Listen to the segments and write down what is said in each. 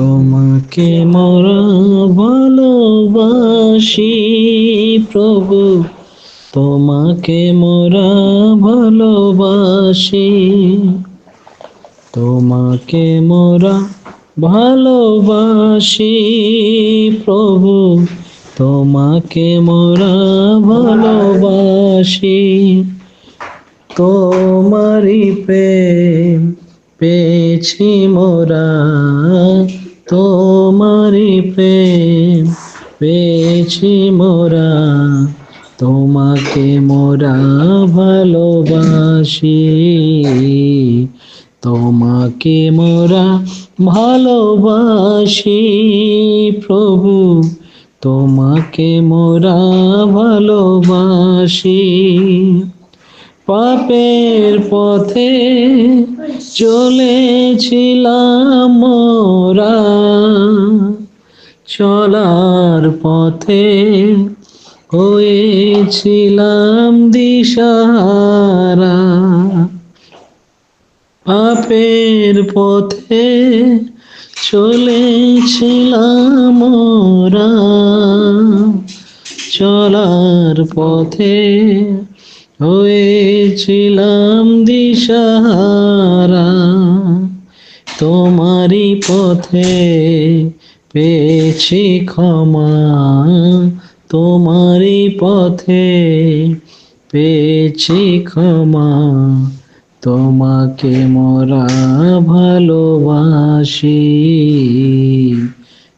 তোমাকে মরা ভালোবাসি, প্রভু। তোমাকে মোরা ভালোবাসি। তোমাকে মোরা ভালোবাসি, প্রভু। তোমাকে মোরা ভালোবাসি। তোমারি প্রেম পেয়েছি মোরা। তোমারি প্রেম পেয়েছি মোরা তোমাকে মোরা ভালোবাসি। তোমাকে মোরা ভালোবাসি প্রভু তোমাকে মোরা ভালোবাসি। পাপের পথে চলেছিলাম মোরা চলার পথে হয়েছিলাম দিশারা পাপের পথে চলেছিলাম মোরা চলার পথে হয়েছিলাম দিশাহারা, তোমারই পথে পেয়েছি ক্ষমা, তোমারই পথে পেয়েছি ক্ষমা, তোমাকে মোরা ভালোবাসি,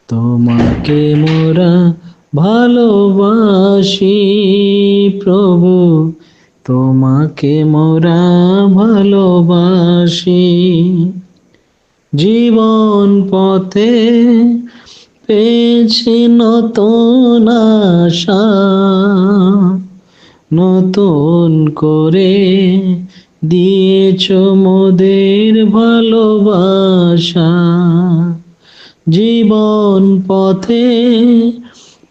তোমাকে মোরা ভালোবাসি প্রভু। তোমাকে মোরা ভালোবাসি। জীবন পথে পেয়েছি নতুন আশা। নতুন করে দিয়েছ মোদের ভালোবাসা। জীবন পথে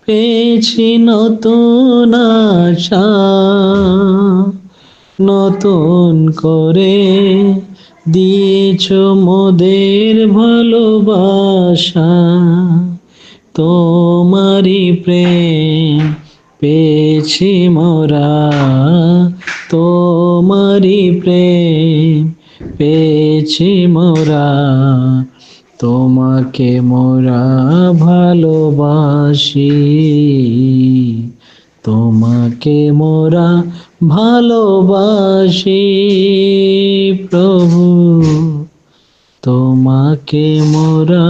পেয়েছি নতুন আশা, নতুন করে দিয়েছ মোদের ভালোবাসা। তোমারি প্রেম পেয়েছি মোরা তোমারি প্রেম পেয়েছি মোরা। তোমাকে মোরা ভালোবাসি তোমাকে মোরা ভালোবাসি প্রভু। তোমাকে মোরা